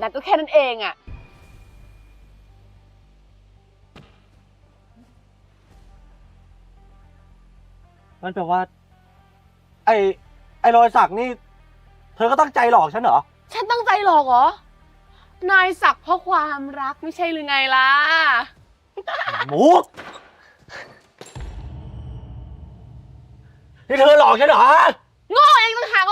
นัดก็แค่นั้นเองอะนั่นแปลว่า ไอ้ไอ้รอยสักนี่ เธอก็ตั้งใจหลอกฉันเหรอ ฉันตั้งใจหลอกเหรอ นายสักเพราะความรักไม่ใช่หรือไงล่ะมุกนี่เธอหลอกฉันเหรอ โง่เองต่างหาก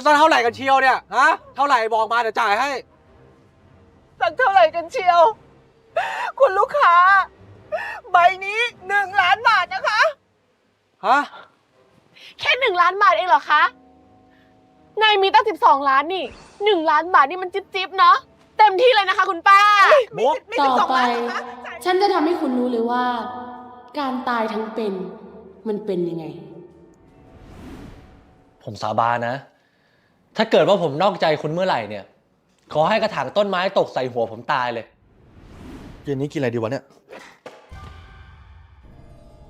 จะต้องเท่าไหร่กันเชียวเนี่ยฮะเท่าไหร่บอกมาเดี๋ยวจ่ายให้ สักเท่าไหร่กันเชียว คุณลูกค้า ใบนี้หนึ่งล้านบาทนะคะ ฮะ แค่หนึ่งล้านบาทเองเหรอคะ นายมีตั้งสิบสองล้านนี่หนึ่งล้านบาทนี่มันจิ๊บจิ๊บๆเนาะ เต็มที่เลยนะคะคุณป้ามุกไม่ถึงต่อสองไป ล้านนะคะ ฉันจะทำให้คุณรู้เลยว่า การตายทั้งเป็นมันเป็นยังไง ผมสาบานนะ ถ้าเกิดว่าผมนอกใจคุณเมื่อไหร่เนี่ย ขอให้กระถางต้นไม้ตกใส่หัวผมตายเลย เย็นนี้กินอะไรดีวะเนี่ย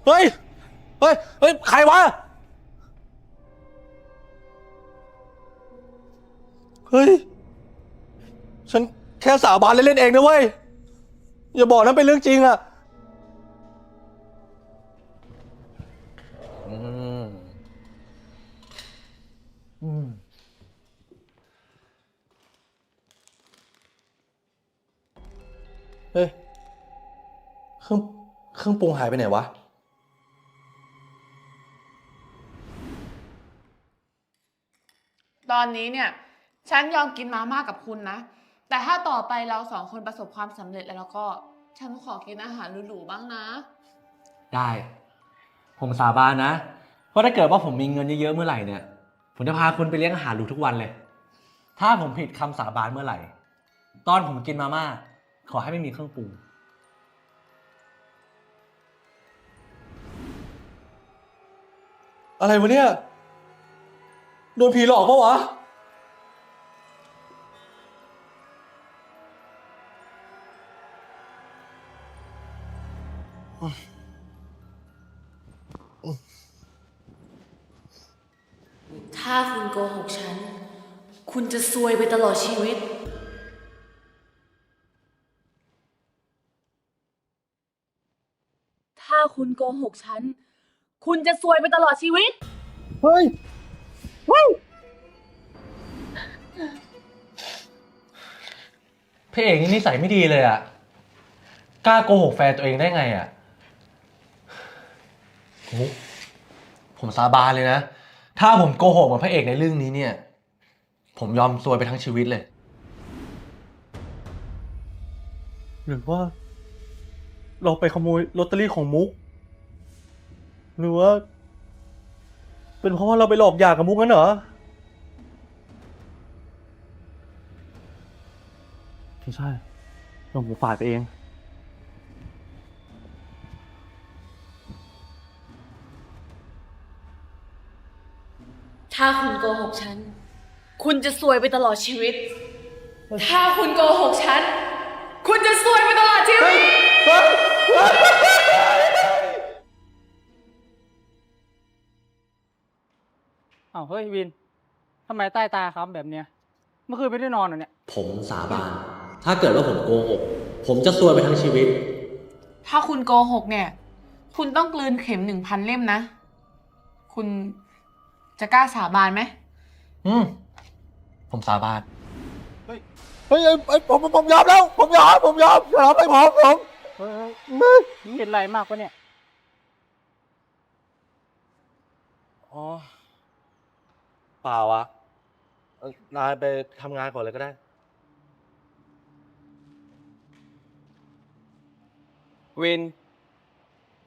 เฮ้ย เฮ้ย เฮ้ย ใครวะ เฮ้ย ฉันแค่สาบานเล่นๆเองนะเว้ย อย่าบอกนั้นเป็นเรื่องจริงอะ เครื่องปรุงหายไปไหนวะ ตอนนี้เนี่ย ฉันยอมกินมาม่ากับคุณนะ แต่ถ้าต่อไปเราสองคนประสบความสำเร็จแล้วก็ ฉันขอกินอาหารหรูๆบ้างนะ ได้ ผมสาบานนะเพราะถ้าเกิดว่าผมมีเงินเยอะๆเมื่อไหร่เนี่ย ผมจะพาคุณไปเลี้ยงอาหารหรูทุกวันเลย ถ้าผมผิดคำสาบานเมื่อไหร่ ตอนผมกินมาม่าขอให้ไม่มีเครื่องปรุง อะไรวะเนี่ย โดนผีหลอกปะวะ ถ้าคุณโกหกฉัน คุณจะซวยไปตลอดชีวิต ถ้าคุณโกหกฉัน คุณจะซวยไปตลอดชีวิต เฮ้ยพระเอกนี่นิสัยไม่ดีเลยอะกล้าโกหกแฟนตัวเองได้ไงอะมุกผมสาบานเลยนะ ถ้าผมโกหกเหมือนพระเอกในเรื่องนี้เนี่ย ผมยอมซวยไปทั้งชีวิตเลย หรือว่า เราไปขโมยลอตเตอรี่ของมุก หรือว่า เป็นเพราะว่าเราไปหลอกหย่ากับมุกงั้นเหรอ ไม่ใช่เราหมูฝ่ายไปเอง ถ้าคุณโกหกฉัน คุณจะซวยไปตลอดชีวิต ถ้าคุณโกหกฉัน คุณจะซวยไปตลอดชีวิต อ้าวเฮ้ยวินทำไมใต้ตาค้ำแบบเนี้ย เมื่อคืนไม่ได้นอนเหรอเนี่ย ผมสาบาน ถ้าเกิดว่าผมโกหก ผมจะซวยไปทั้งชีวิต ถ้าคุณโกหกเนี่ย คุณต้องกลืนเข็มหนึ่งพันเล่มนะ คุณจะกล้าสาบานไหม อืม ผมสาบาน เฮ้ยเฮ้ยเฮ้ยผมผมผมยอมแล้ว ผมยอม ผมยอมยอมไปผมผมเฮ้ยเฮ้ยเป็นไรมากวะเนี่ย อ๋อ เปล่าวะเอ่อนายไปทำงานก่อนเลยก็ได้ วิน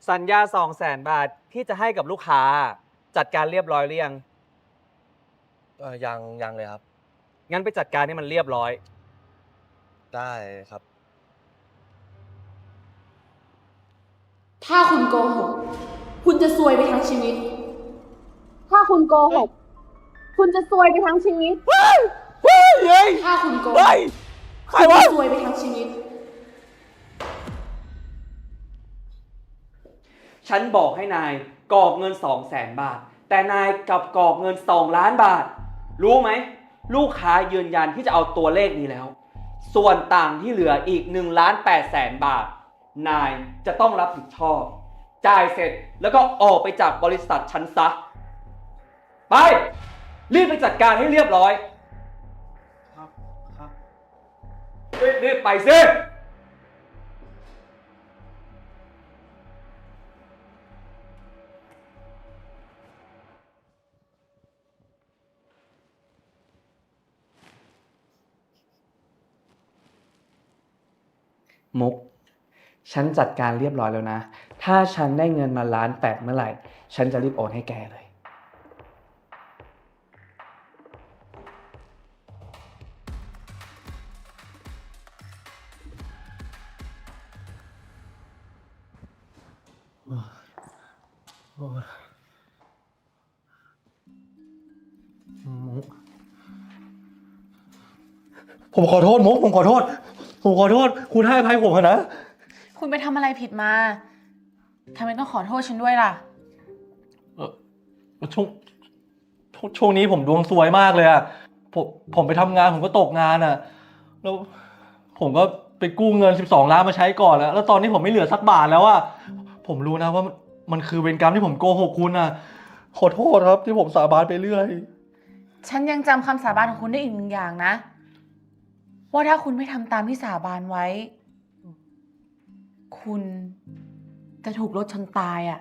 สัญญาสองแสนบาทที่จะให้กับลูกค้า จัดการเรียบร้อยหรือยัง เออยังยังเลยครับ งั้นไปจัดการให้มันเรียบร้อย ได้ครับ ถ้าคุณโกหก คุณจะซวยไปทั้งชีวิต ถ้าคุณโกหก คุณจะซวยไปทั้งชีวิต เฮ้ยเฮ้ยถ้าคุณโกหเฮ้กยใครวะซวยไปทั้งชีวิต ฉันบอกให้นายกรอกเงิน2 0 0แสนบาท แต่นายกลับกรอกเงิน2ล้านบาท รู้ไหม ลูกค้ายืนยันที่จะเอาตัวเลขนี้แล้ว ส่วนต่างที่เหลืออีก1ล้าน8แสนบาท นายจะต้องรับผิดชอบ จ่ายเสร็จแล้วก็ออกไปจากบริษัทฉันซะ ไป รีบไปจัดการให้เรียบร้อย ครับครับ รีบๆไปสิมุก ฉันจัดการเรียบร้อยแล้วนะ ถ้าฉันได้เงินมาล้านแปดเมื่อไหร่ ฉันจะรีบโอนให้แกเลย มุกผมขอโทษมุกผมขอโทษ ผมขอโทษ คุณให้อภัยผมเถอะนะ คุณไปทำอะไรผิดมาทำไมต้องขอโทษฉันด้วยล่ะ เออช่วงช่วงช่วงนี้ผมดวงซวยมากเลยอะผมผมไปทำงานผมก็ตกงานอะแล้วผมก็ไปกู้เงิน 12 ล้านมาใช้ก่อนแล้ว แล้วตอนนี้ผมไม่เหลือสักบาทแล้วอะ ผมรู้นะว่ามันคือเวรกรรมที่ผมโกหกคุณอะขอโทษครับที่ผมสาบานไปเรื่อย ฉันยังจำคำสาบานของคุณได้อีกหนึ่งอย่างนะ ว่าถ้าคุณไม่ทำตามที่สาบานไว้ คุณจะถูกรถชนตายอะ